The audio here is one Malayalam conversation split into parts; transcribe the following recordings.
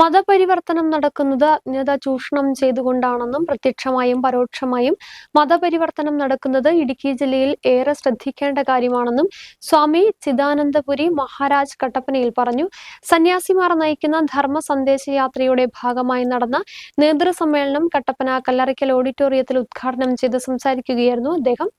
മതപരിവർത്തനം നടക്കുന്നത് അജ്ഞത ചൂഷണം ചെയ്തുകൊണ്ടാണെന്നും പ്രത്യക്ഷമായും പരോക്ഷമായും മതപരിവർത്തനം നടക്കുന്നത് ഇടുക്കി ജില്ലയിൽ ഏറെ ശ്രദ്ധിക്കേണ്ട കാര്യമാണെന്നും സ്വാമി ചിദാനന്ദപുരി മഹാരാജ് കട്ടപ്പനയിൽ പറഞ്ഞു. സന്യാസിമാർ നയിക്കുന്ന ധർമ്മ സന്ദേശയാത്രയുടെ ഭാഗമായി നടന്ന നേതൃസമ്മേളനം കട്ടപ്പന കല്ലറയ്ക്കൽ ഓഡിറ്റോറിയത്തിൽ ഉദ്ഘാടനം ചെയ്ത് സംസാരിക്കുകയായിരുന്നു അദ്ദേഹം.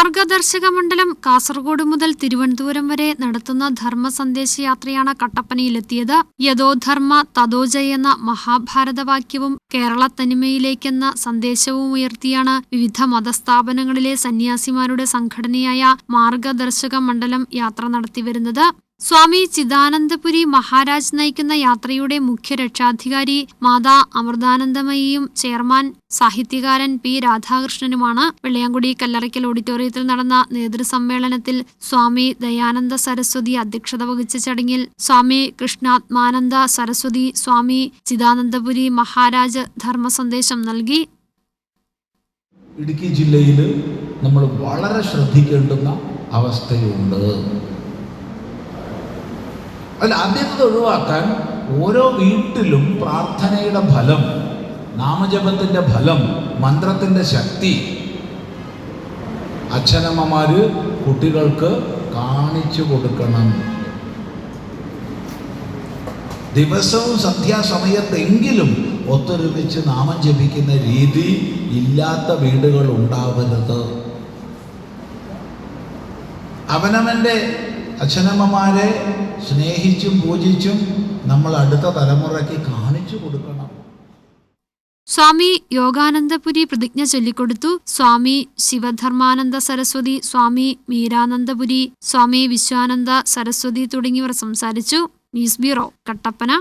മാർഗദർശക മണ്ഡലം കാസർഗോഡ് മുതൽ തിരുവനന്തപുരം വരെ നടത്തുന്ന ധർമ്മ സന്ദേശയാത്രയാണ് കട്ടപ്പനയിലെത്തിയത്. യഥോധർമ്മ തതോജയ എന്ന മഹാഭാരതവാക്യവും കേരള തനിമയിലേക്കെന്ന സന്ദേശവും ഉയർത്തിയാണ് വിവിധ മതസ്ഥാപനങ്ങളിലെ സന്യാസിമാരുടെ സംഘടനയായ മാർഗദർശക മണ്ഡലം യാത്ര നടത്തിവരുന്നത്. സ്വാമി ചിദാനന്ദപുരി മഹാരാജ് നയിക്കുന്ന യാത്രയുടെ മുഖ്യ രക്ഷാധികാരി മാതാ അമൃതാനന്ദമയിയും ചെയർമാൻ സാഹിത്യകാരൻ പി രാധാകൃഷ്ണനുമാണ്. വെള്ളയാങ്കുടി കല്ലറയ്ക്കൽ ഓഡിറ്റോറിയത്തിൽ നടന്ന നേതൃസമ്മേളനത്തിൽ സ്വാമി ദയാനന്ദ സരസ്വതി അധ്യക്ഷത വഹിച്ച ചടങ്ങിൽ സ്വാമി കൃഷ്ണാത്മാനന്ദ സരസ്വതി സ്വാമി ചിദാനന്ദപുരി മഹാരാജ് ധർമ്മ സന്ദേശം നൽകി. ഇടുക്കി ജില്ലയിൽ നമ്മൾ വളരെ ശ്രദ്ധിക്കേണ്ടുന്ന അവസ്ഥയുണ്ട്. അതിൽ ആദ്യത്തത് ഒഴിവാക്കാൻ ഓരോ വീട്ടിലും പ്രാർത്ഥനയുടെ ഫലം നാമജപത്തിന്റെ ഫലം മന്ത്രത്തിന്റെ ശക്തി അച്ഛനമ്മമാർ കുട്ടികൾക്ക് കാണിച്ചു കൊടുക്കണം. ദിവസവും സന്ധ്യാസമയത്തെങ്കിലും ഒത്തൊരുമിച്ച് നാമം ജപിക്കുന്ന രീതി ഇല്ലാത്ത വീടുകൾ ഉണ്ടാവരുത്. അവനവന്റെ അച്ഛനമ്മമാരെ സ്നേഹിച്ചും പൂജിച്ചും നമ്മൾ അടുത്ത തലമുറയ്ക്ക് കാണിച്ചു കൊടുക്കണം. സ്വാമി യോഗാനന്ദപുരി പ്രതിജ്ഞ ചൊല്ലിക്കൊടുത്തു. സ്വാമി ശിവധർമാനന്ദ സരസ്വതി സ്വാമി മീരാനന്ദപുരി സ്വാമി വിശ്വാനന്ദ സരസ്വതി തുടങ്ങിയവർ സംസാരിച്ചു. News bureau Kattappana.